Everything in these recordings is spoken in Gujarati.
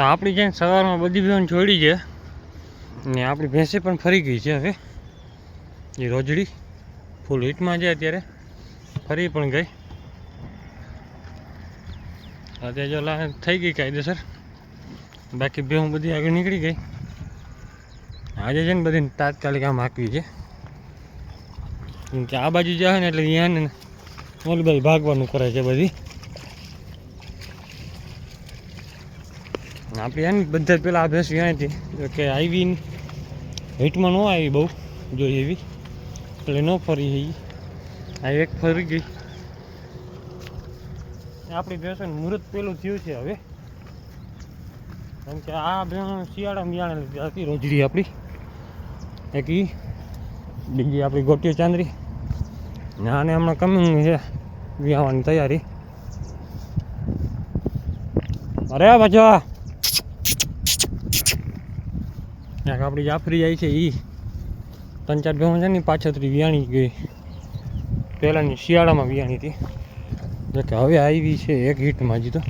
તો આપણી જેને સવારમાં બધી બહેન છોડી છે. ને આપણી ભેંસે પણ ફરી ગઈ છે હવે. એ રોજડી ફૂલ હીટમાં છે અત્યારે. ફરી પણ ગઈ. અત્યારે જો થઈ ગઈ કાયદેસર. બાકી ભેહું બધી આગળ નીકળી ગઈ. આજે છે ને બધી તાત્કાલિક આમ હાંકવી છે. કેમ કે આ બાજુ જાય ને એટલે અહીંયા ને ઓલી બાજુ ભાગવાનું કરે છે બધી. આપણી એની બધા પેલા આ ભેંસ વ્યાય કે આવી હિટમાં ન આવી બહુ જોઈ એવી. એટલે ન ફરી એ આ એક ફરી ગઈ. આપણી ભેંસો મુહૂર્ત પેલું થયું છે હવે. કેમ કે આ ભેણ શિયાળામાં લીધી હતી, રોજડી આપણી. એક ઈ, બીજી આપણી ગોટીઓ ચાંદરી. ને આને હમણાં કમિંગ છે વ્યાવાની તૈયારી. અરે બચા એક આપણી જાફરી જાય છે એ ત્રણ ચાર ભેગું છે ને પાછળથી વિયાણી ગઈ. પહેલાંની શિયાળામાં વિયાણી હતી. જો કે હવે આવી છે એક હિટમાં હજી તો.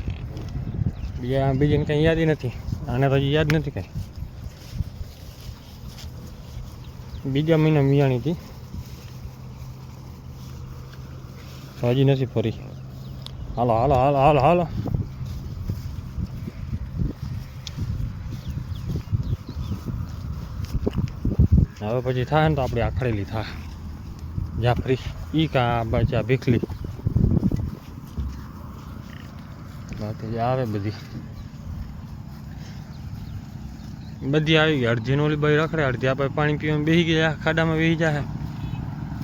બીજા બીજીને કંઈ યાદ નથી. આને તો હજી યાદ નથી કાંઈ. બીજા મહિના વિયાણી હતી. હજી નથી ફરી. હાલો હાલો હાલો હાલો હાલો. હવે પછી થાય ને તો આપણે આખડેલી થાય. જાફરી, ઈ કા બચા ભીખલી. બાકી આવે બધી. બધી આવી ગઈ. અડધી ઓલી ભાઈ રખડે, અડધી આપણે પાણી પીવામાં બેસી ગયા ખાડામાં બેસી જાય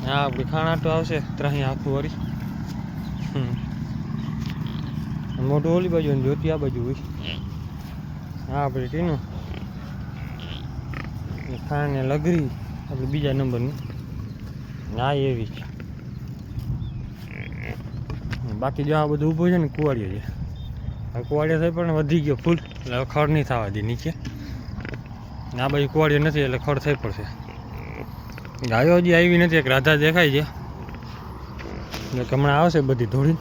આ આપણી ખાણાટો આવશે, ત્રાહી આખું વળી. મોઢું ઓલી બાજુ જોતી આ બાજુ હોય. હા આપણે ટીનું. ને લગરી, આપણે બીજા નંબરની. ના એવી છે. બાકી જો આ બધું ઊભું છે ને કુવાડિયો છે. કુવાડિયો થઈ પણ વધી ગયો ફૂલ, એટલે ખડ નહીં થવા દે નીચે. આ બાજુ કુવાડિયો નથી, એટલે ખડ થઈ પડશે. ગાયો હજી આવી નથી, એક રાધા દેખાય છે. એટલે હમણાં આવશે બધી ધોળી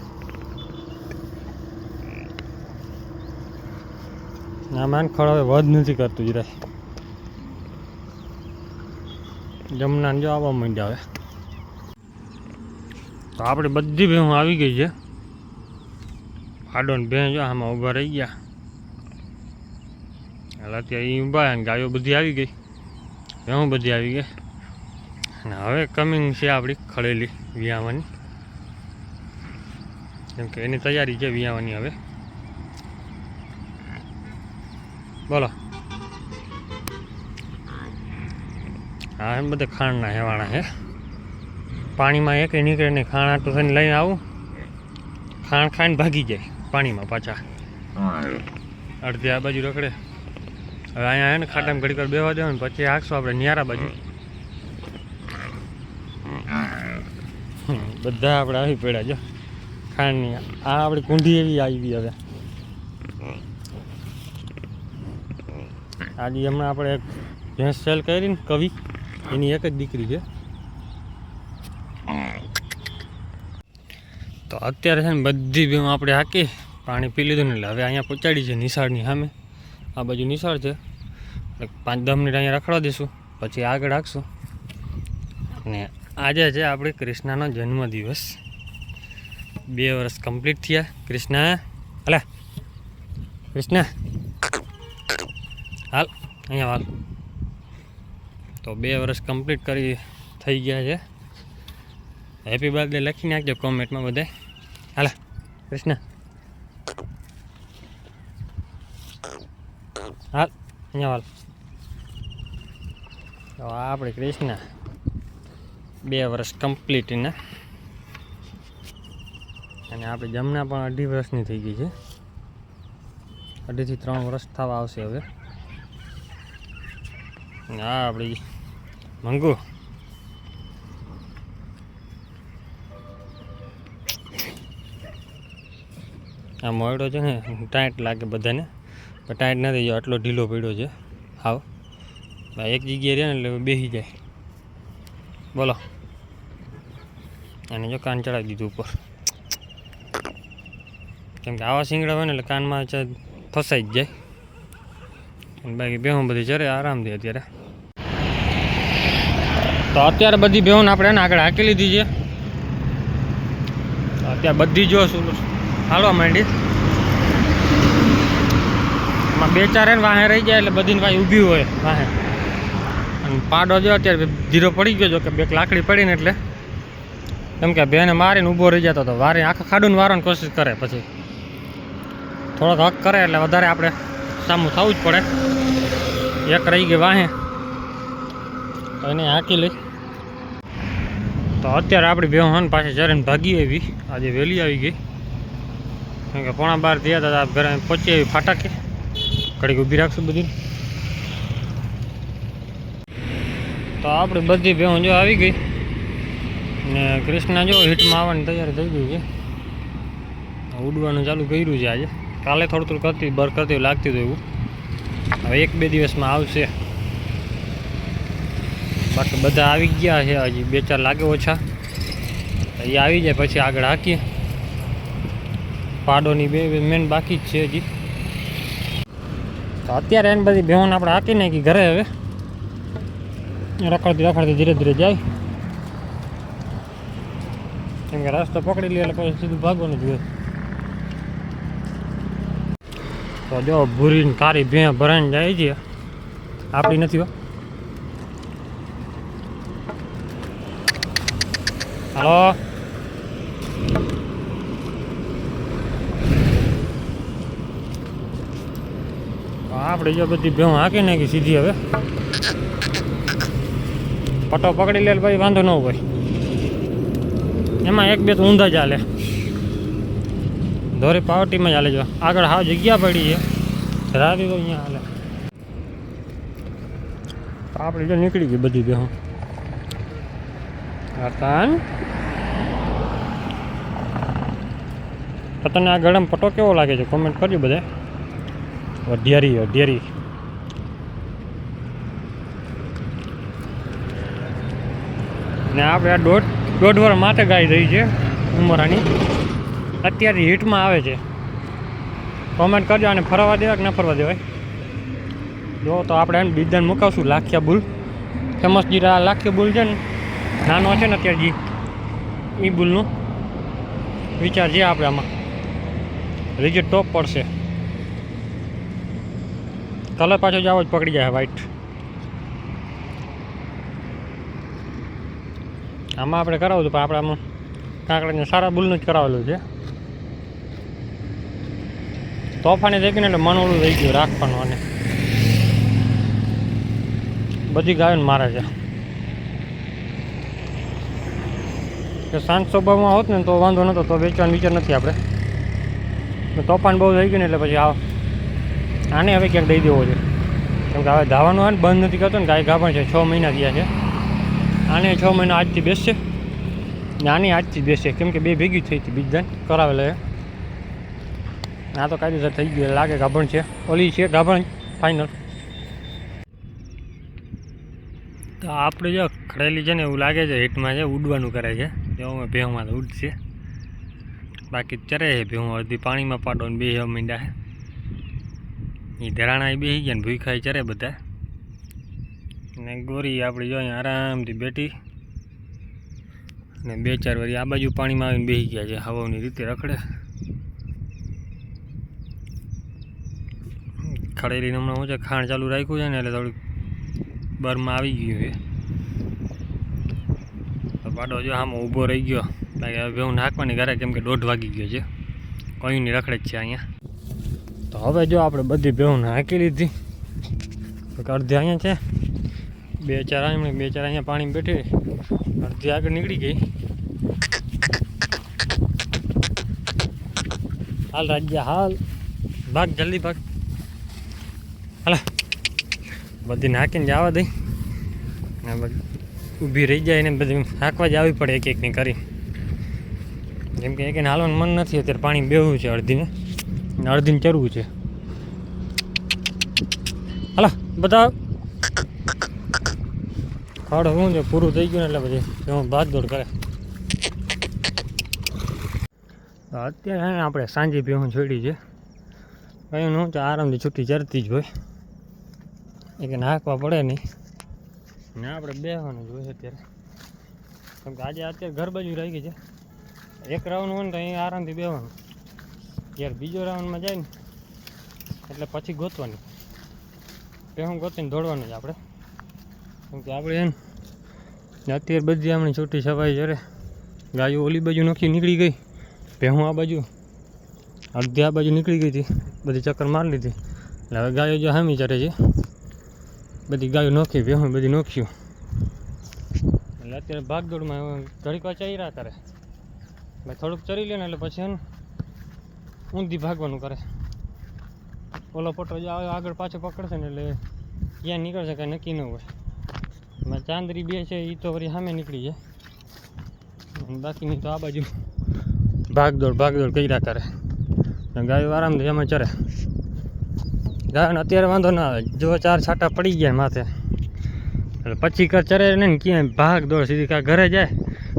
ના માન ખડ હવે વધ નથી કરતું જરાય. જમનાને જો આવવા માંડ્યા હવે. તો આપણે બધી ભેહું આવી ગઈ છે. ફાડો ને ભેં આમાં ઊભા રહી ગયા. એટલે અત્યારે એ ઊભા અને ગાયો બધી આવી ગઈ. ભેહું બધી આવી ગઈ. અને હવે કમિંગ છે આપણી ખળેલી વિયાવાની. કેમ કે એની તૈયારી છે વિયાવાની હવે. બોલો. હા એમ બધા ખાંડના હેવાણા છે પાણીમાં એક નીકળે નહીં ખાણ આટું થઈને લઈને આવું. ખાણ ખાઈને ભાગી જાય પાણીમાં પાછા. અડધી આ બાજુ રખડે. હવે અહીંયા હે ને ખાટામાં ઘડી વાર બેવા દેવાનું પછી આખશું આપણે નિયારા બાજુ. બધા આપણે આવી પડ્યા જો. ખાંડની આ આપણી કુંડી એવી આવી હવે. આજે હમણાં આપણે એક ભેંસ સેલ કરી ને કવિ. એની એક જ દીકરી છે. તો અત્યારે છે ને બધી ભેં આપણે હાકી, પાણી પી લીધું ને એટલે હવે અહીંયા પહોંચાડી છે નિશાળની સામે. આ બાજુ નિશાળ છે. પાંચ દસ મિનિટ અહીંયા રખડવા દઈશું પછી આગળ રાખશું અને આજે છે આપણે કૃષ્ણનો જન્મદિવસ. બે વર્ષ કમ્પ્લીટ થયા. કૃષ્ણ, હલે. કૃષ્ણ. હાલ, અહીંયા હાલ. તો બે વર્ષ કમ્પ્લીટ કરી થઈ ગયા છે. હેપી બર્થડે લખી નાખજો કોમેન્ટમાં બધે. હાલા, કૃષ્ણ. હાલ, અહીંયા હાલ. તો આપણે કૃષ્ણ. બે વર્ષ કમ્પ્લીટ એના અને આપણે જમના પણ અઢી વર્ષની થઈ ગઈ છે. અઢીથી ત્રણ વર્ષ થવા આવશે હવે. અને આ આપણી મંગુ આ મોયડો છે ને, ટાઈટ લાગે બધાને. પણ ટાઈટ નથી, જો આટલો ઢીલો પડ્યો છે. હાવ. એક જગ્યાએ રહે ને એટલે બેસી જાય. બોલો. અને જો કાન ચડાવી દીધું ઉપર. કેમ કે આવા શિંગડા હોય ને એટલે કાનમાં ફસાઈ જ જાય. બાકી બેહું બધી ચરે આરામથી અત્યારે. તો અત્યારે બધી બેહોન આપણે એને આગળ હાંકી લીધી છે. અત્યારે બધી જો હાલવા માંડી. એમાં બે ચાર એને વાહે રહી જાય એટલે બધીને પાછી ઊભી હોય વાહે. અને પાડો જો અત્યારે ધીરો પડી ગયો જો કે બે લાકડી પડીને એટલે. કેમ કે બેને મારીને ઊભો રહી જતો હતો વારે આખા ખાડુને વારવાની કોશિશ કરે પછી. થોડોક હક કરે એટલે વધારે આપણે સામું થવું જ પડે. એક રહી ગઈ વાહે. એને હાંકી લઈ. તો અત્યારે આપણી બેહન પાસે જરીને ભાગી આવી. આજે વહેલી આવી ગઈ. કેમ કે પોણા બાર થયા હતા ઘરે પહોંચી આવી ફાટાકે. ઘડીક ઊભી રાખશું બધી તો આપણે બધી બેહન જો આવી ગઈ. ને કૃષ્ણ જો હિટમાં આવવાની તૈયારી થઈ ગઈ છે. ઉડવાનું ચાલુ કર્યું છે આજે. કાલે થોડું થોડું કરતી, બર કરતી લાગતી હતું એવું. હવે એક બે દિવસમાં આવશે. બાકી બધા આવી ગયા છે હજી બે ચાર લાગે ઓછા. એ આવી જાય, પછી આગળ હાકીએ. પાડોની બે મેન બાકી જ છે હજી. તો અત્યારે એને બધી બેહોન આપણે હાકી નાખી ઘરે હવે. રખડતી રખડતી ધીરે ધીરે જાય. કેમ કે રસ્તો પકડી લે એટલે પછી સીધું ભાગવાનું જોઈએ તો જો ભૂરીને કારી ભે ભરાઈને જાય છે. આપણી નથી હો. હલો આપણે જો બધી ભેં હાંકી નાખી સીધી હવે. પટો પકડી લે ભાઈ વાંધો ન હોય. એમાં એક બે તો ઊંધા ચાલે ધોરી પાવટીમાં ચાલે જો. આગળ હાવ જગ્યા પડી છે. રાવી તો અહીંયા હાલે. આપણે જો નીકળી ગઈ બધી ભેં રતન તો તને આ ગળમ પટો કેવો લાગે છે? કોમેન્ટ કરજો બધા. અઢિયારી અઢિયારી. ને આપણે આ દોઢ દોઢ વર્ષ માટે ગાય રહી છે, ઉમરાની. અત્યારે હિટમાં આવે છે. કોમેન્ટ કરજો અને ફરવા દેવા કે ન ફરવા દેવાય? જો, તો આપણે એમ બીજાને મુકાવશું. લાખિયા બુલ ફેમસ જીરા લાખિયા બુલ છે ને, નાનો છે ને અત્યારે જી. એ બુલનું. વિચાર છે આપણે આમાં. રિઝલ્ટ ટોપ પડશે કલર પાછો જ આવો જ પકડી જાય વ્હાઈટ આમાં આપણે કરાવું હતું, પણ આપણે આમાં કાંકડાને સારા બુલનું જ કરાવેલું છે. તોફાની ગયું એટલે મન ઓળું થઈ ગયું રાખવાનું અને. બધી ગાયોને મારે છે. સાંજ સ્વભાવમાં હોત ને તો વાંધો નહોતો તો વેચવાનું વિચાર નથી આપણે. તોફાન બહુ થઈ ગયું ને એટલે પછી આવ આને હવે ક્યાંક દઈ દેવો છે. કેમ કે હવે ધાવાનું હોય ને, બંધ નથી કરતો ને, ગાય ગાભણ છે, છ મહિના થયા છે. આને છ મહિના આજથી બેસશે. ને આની આજથી જ બેસશે. કેમ કે બે ભેગી જ થઈ હતી બીજદાન કરાવેલા આ તો કાયદેસર થઈ ગયું લાગે ગાભણ છે. ઓલી છે ગાભણ ફાઇનલ તો આપણે જો ખડેલી છે ને, એવું લાગે છે, હિટમાં છે, ઉડવાનું કરે છે. જેવું ભેહમાં તો ઉડશે. બાકી ચરે છે હું અડધી પાણીમાં પાડો ને બે મીંડા છે એ ધરાણા બેસી ગયા ને ભૂખાઈ ચરે બધા. ને ગોરી આપણી જો આરામથી બેઠી. ને બે ચાર વારી આ બાજુ પાણીમાં આવીને બેસી ગયા છે હવાની રીતે રખડે. ખડેલીને હમણાં હું છે, ખાણ ચાલુ રાખ્યું છે ને એટલે થોડુંક બરમાં આવી ગયું છે. પાડો જો આમાં ઊભો રહી ગયો. બાકી હવે હું નાખવાની ઘરે કેમ કે દોઢ વાગી ગયો છે. કોઈની રખડે જ છે અહીંયા. તો હવે જો આપણે બધી ભેહું નાખી લીધી. અડધી અહીંયા છે. બે ચાર અહીંયા બે ચાર અહીંયા પાણી બેઠી અડધી આગળ નીકળી ગઈ. હાલ રાજ્ય હાલ. ભાગ, જલ્દી ભાગ. હાલ. બધી નાખીને જવા દઈ ઊભી રહી જાય ને બધી નાખવા જ આવી પડે એક એકની કરી. જેમ કે એક હાલવાનું મન નથી, અત્યારે પાણી બેવું છે અડધીને. ને અડધીને ચરવું છે. હાલો બધા ખડ શું છે? પૂરું થઈ ગયું એટલે પછી હું ભાગદોડ કરે. અત્યારે આપણે સાંજે ભેહું છોડી છે. કયું તો આરામથી છૂટી ચરતી જ હોય. એક નાખવા પડે નહીં. ને આપણે બેહવાનું જોઈએ અત્યારે. કેમ કે આજે અત્યારે ઘર બાજુ રહી ગઈ છે. એક રાઉન્ડ હોય ને તો અહીં આરામથી બેવાનું. જ્યારે બીજો રાઉન્ડમાં જાય ને, એટલે પછી ગોતવાની. પહેલું ગોતીને દોડવાનું જ આપણે. કેમ કે આપણે એને અત્યારે બધી આપણે છૂટી છવાઈ જ્યારે ગાયો ઓલી બાજુ નોખી નીકળી ગઈ. ભેહું આ બાજુ, અડધી આ બાજુ નીકળી ગઈ હતી. બધી ચક્કર મારી લીધી. એટલે હવે ગાયો જે હામી ચરે છે. બધી ગાયો નોખી, ભેહું બધી નોખ્યું. એટલે અત્યારે ભાગદોડમાં ઘડીક વાર રહ્યા કરે. ભાઈ, થોડુંક ચરી લે ને એટલે પછી ઊંધી ભાગવાનું કરે. ઓલો પટો જે આગળ પાછો પકડશે ને એટલે ક્યાં નીકળશે, કાંઈ નક્કી ન હોય. ચાંદરી બે છે એ તો વળી સામે નીકળી જાય. બાકીની તો આ બાજુ ભાગદોડ ભાગદોડ કર્યા કરે. ગાયો આરામથી એમાં ચરે. ગાયોને અત્યારે વાંધો ના આવે. જો ચાર છાંટા પડી ગયા માથે. એટલે પછી કર ચરે ને ક્યાંય ભાગ દોડ સીધી કાં ઘરે જાય.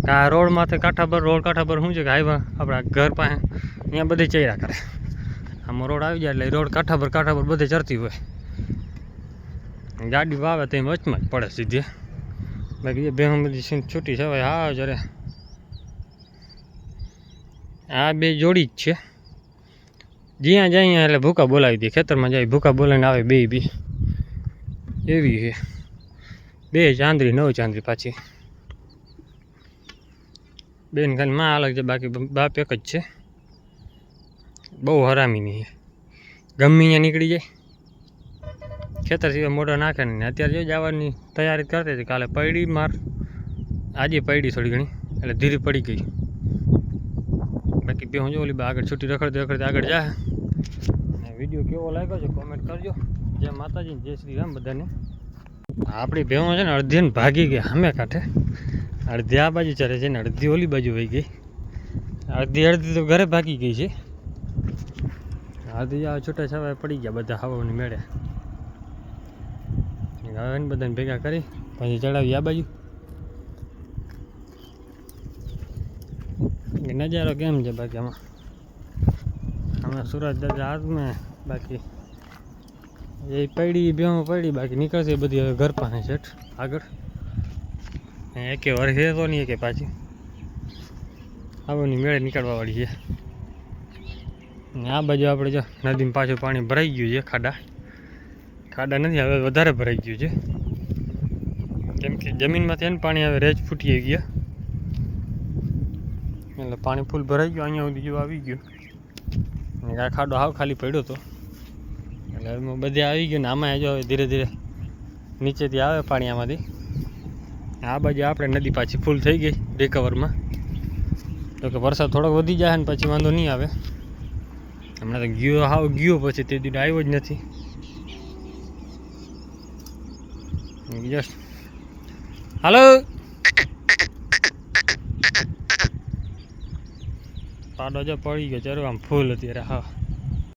કાં રોડ માથે કાંઠા પર રોડ કાંઠા પર શું છે કે આવ્યા આપણા ઘર પાસે? અહીંયા બધે ચૈરા કરે. આમાં રોડ આવી જાય એટલે રોડ કાંઠા પર કાંઠા પર બધે ચરતી હોય. ગાડી વાવે તો એમ વચમાં જ પડે સીધી. બાકી બેહું બધી છે ને છે છવાય હા જરે આ બે જોડી જ છે. જ્યાં જાય એટલે ભૂકા બોલાવી દે, ખેતરમાં જાય ભૂકા બોલાવીને આવે બે બી. એવી છે. બે ચાંદરી, નવ ચાંદરી પાછી. બેન ખાલી માં અલગ છે, બાકી બાપ એક જ છે. બહુ હરામીની છે. ગમી અહીંયા નીકળી જાય. ખેતર સિવાય મોઢો નાખે ને અત્યારે જો જવાની તૈયારી કરતી હતી, કાલે પડી માર. આજે પડી થોડી ઘણી, એટલે ધીરી પડી ગઈ. બાકી બે હું જો, ઓલી આગળ છૂટી રખડતી રખડતી આગળ જાય વીડિયો કેવો લાગ્યો છે કોમેન્ટ કરજો. જય માતાજી, જય શ્રી રામ બધાને. આપણી ભેહો છે ને અડધી ભાગી ગઈ સામે કાંઠે. અડધી આ બાજુ ચાલે છે ને અડધી ઓલી બાજુ વહી ગઈ. અડધી અડધી તો ઘરે ભાગી ગઈ છે. અડધી આ છૂટા છવાય પડી ગયા, બધા હવાની મેળે. હવે બધાને ભેગા કરી, પછી ચડાવી આ બાજુ. નજારો કેમ છે બાકી આમાં? હમણાં સુરત દાદા હાથમાં બાકી એ પડી બેહું પડી, બાકી નીકળશે બધી હવે ઘર પાસે છે આગળ. એકે વર્ષે તો નહીં, એકે પાછી. આવવાની મેળે નીકળવા વાળી છે. ને આ બાજુ આપણે જો નદીમાં પાછું પાણી ભરાઈ ગયું છે, ખાડા. ખાડા નથી, હવે વધારે ભરાઈ ગયું છે. કેમ કે જમીનમાંથી એને પાણી હવે રેજ ફૂટી ગયા. એટલે પાણી ફૂલ ભરાઈ ગયું, અહીંયા સુધી જેવું આવી ગયું. ને આ ખાડો હાવ ખાલી પડ્યો હતો એટલે બધે આવી ગયું ને આમાં જો હવે ધીરે ધીરે નીચેથી આવે પાણી આમાંથી. આ બાજુ આપણે નદી પાછી ફૂલ થઈ ગઈ રિકવરમાં તો કે વરસાદ થોડોક વધી જાય ને પછી વાંધો નહીં આવે. હમણાં તો ગયો હાવ ગયો પછી તે દીધો આવ્યો જ નથી. જસ્ટ હાલો પાડો જો પડી ગયો ચરો આમ ફૂલ અત્યારે, હા.